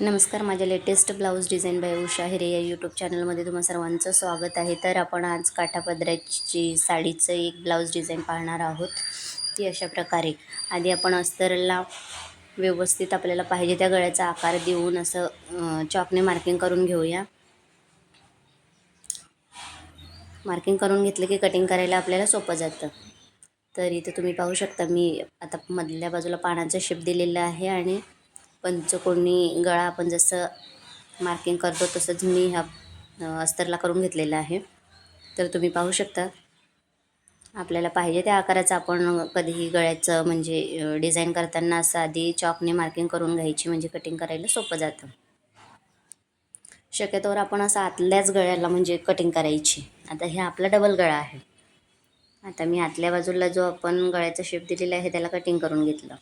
नमस्कार माझ्या latest blouse design by Usha Hire या यूट्यूब चॅनलमध्ये तुम्हा सर्वांचं स्वागत आहे. तर आपण आज काठापदराची साडीचं एक ब्लाऊज डिझाईन पाहणार आहोत. ती अशा प्रकारे. आधी आपण अस्तरला व्यवस्थित आपल्याला पाहिजे त्या गळ्याचा आकार देऊन असं चॉकने मार्किंग करून घेऊया. मार्किंग करून घेतलं की कटिंग करायला आपल्याला सोपं जातं. तर इथे तुम्ही पाहू शकता मी आता मधल्या बाजूला पानाचं शेप दिलेलं आहे आणि पंचकोनी गळा आपण जसं मार्किंग करतो तसंच मी ह्या अस्तरला करून घेतलेला आहे. तर तुम्ही पाहू शकता. आपल्याला पाहिजे त्या आकाराचं आपण कधीही गळ्याचं म्हणजे डिझाईन करताना असं आधी चॉकने मार्किंग करून घ्यायची म्हणजे कटिंग करायला सोपं जातं. शक्यतोवर आपण असं आतल्याच गळ्याला म्हणजे कटिंग करायची. आता हे आपला डबल गळा आहे. आता मी आतल्या बाजूला जो आपण गळ्याचा शेप दिलेला आहे त्याला कटिंग करून घेतलं.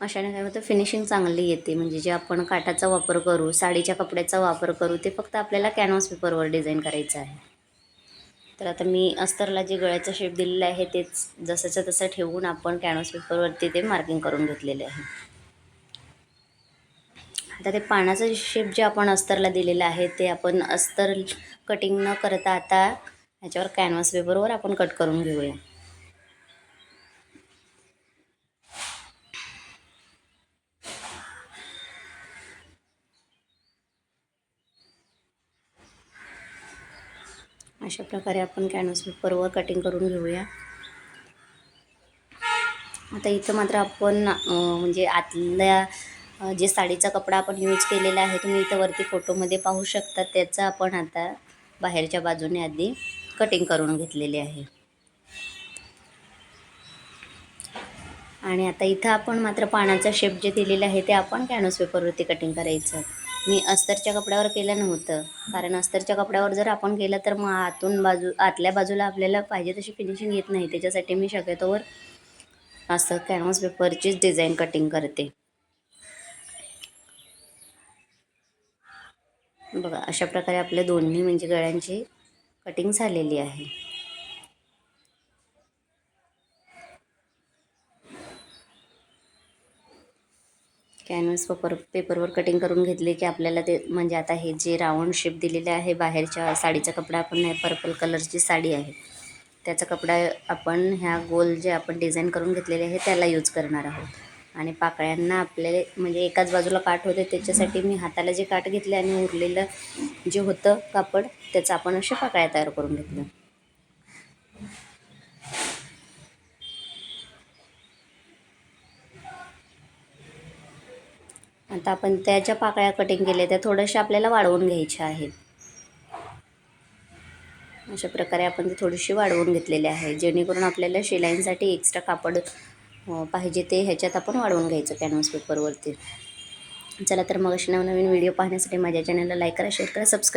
अशाने काय होतं फिनिशिंग चांगली येते. म्हणजे जे आपण काठाचा वापर करू साडीच्या कपड्याचा वापर करू ते फक्त आपल्याला कॅनव्हास पेपरवर डिझाईन करायचं आहे. तर आता मी अस्तरला जे गळ्याचा शेप दिलेला आहे तेच जसंच्या तसं ठेवून आपण कॅनव्हास पेपरवरती ते मार्किंग करून घेतलेले आहे. आता ते पानाचं शेप जे आपण अस्तरला दिलेलं आहे ते आपण अस्तर कटिंग न करता आता ह्याच्यावर कॅनव्हास पेपरवर आपण कट करून घेऊया. अशा प्रकारे आपण कॅनव्हास पेपरवर कटिंग करून घेऊया. आता इथं मात्र आपण म्हणजे आतल्या जे साडीचा कपडा आपण यूज केलेला आहे तुम्ही इथं वरती फोटोमध्ये पाहू शकता. त्याचं आपण आता बाहेरच्या बाजूने आधी कटिंग करून घेतलेली आहे. आणि आता इथं आपण मात्र पानाचा शेप जे दिलेलं आहे ते आपण कॅनव्हास पेपरवरती कटिंग करायचं मी अस्तरच्या कपड्यावर केलं नव्हतं. कारण अस्तरच्या कपड्यावर जर आपण केलं तर मग आतून बाजू आतल्या बाजूला आपल्याला पाहिजे तशी फिनिशिंग येत नाही. त्याच्यासाठी मी शक्यतोवर असं कॅनव्हास पेपरचीच डिझाईन कटिंग करते. बघा अशा प्रकारे आपल्या दोन्ही म्हणजे गळ्यांची कटिंग झालेली आहे. कॅनव्हास पेपर पेपरवर कटिंग करून घेतले की आपल्याला ते म्हणजे आता हे जे राऊंड शेप दिलेले आहे बाहेरच्या साडीचा कपडा आपण नाही पर्पल कलरची साडी आहे. त्याचा कपडा आपण ह्या गोल जे आपण डिझाईन करून घेतलेले आहे त्याला यूज करणार आहोत. आणि पाकळ्यांना आपल्याला म्हणजे एकाच बाजूला काठ होते त्याच्यासाठी मी हाताला जे काठ घेतले आणि उरलेलं जे होतं कापड त्याचं आपण अशा पाकळ्या तयार करून घेतलं आता आपण त्या ज्या पाकळ्या कटिंग केल्या त्या थोड्याशा आपल्याला वाढवून घ्यायच्या आहेत. अशा प्रकारे आपण ते थोडीशी वाढवून घेतलेली आहे जेणेकरून आपल्याला शिलाईंसाठी एक्स्ट्रा कापड पाहिजे ते ह्याच्यात आपण वाढवून घ्यायचं कॅनव्हास पेपरवरती चला तर मग अशी नवनवीन व्हिडिओ पाहण्यासाठी माझ्या चॅनलला लाईक करा शेअर करा सबस्क्राईब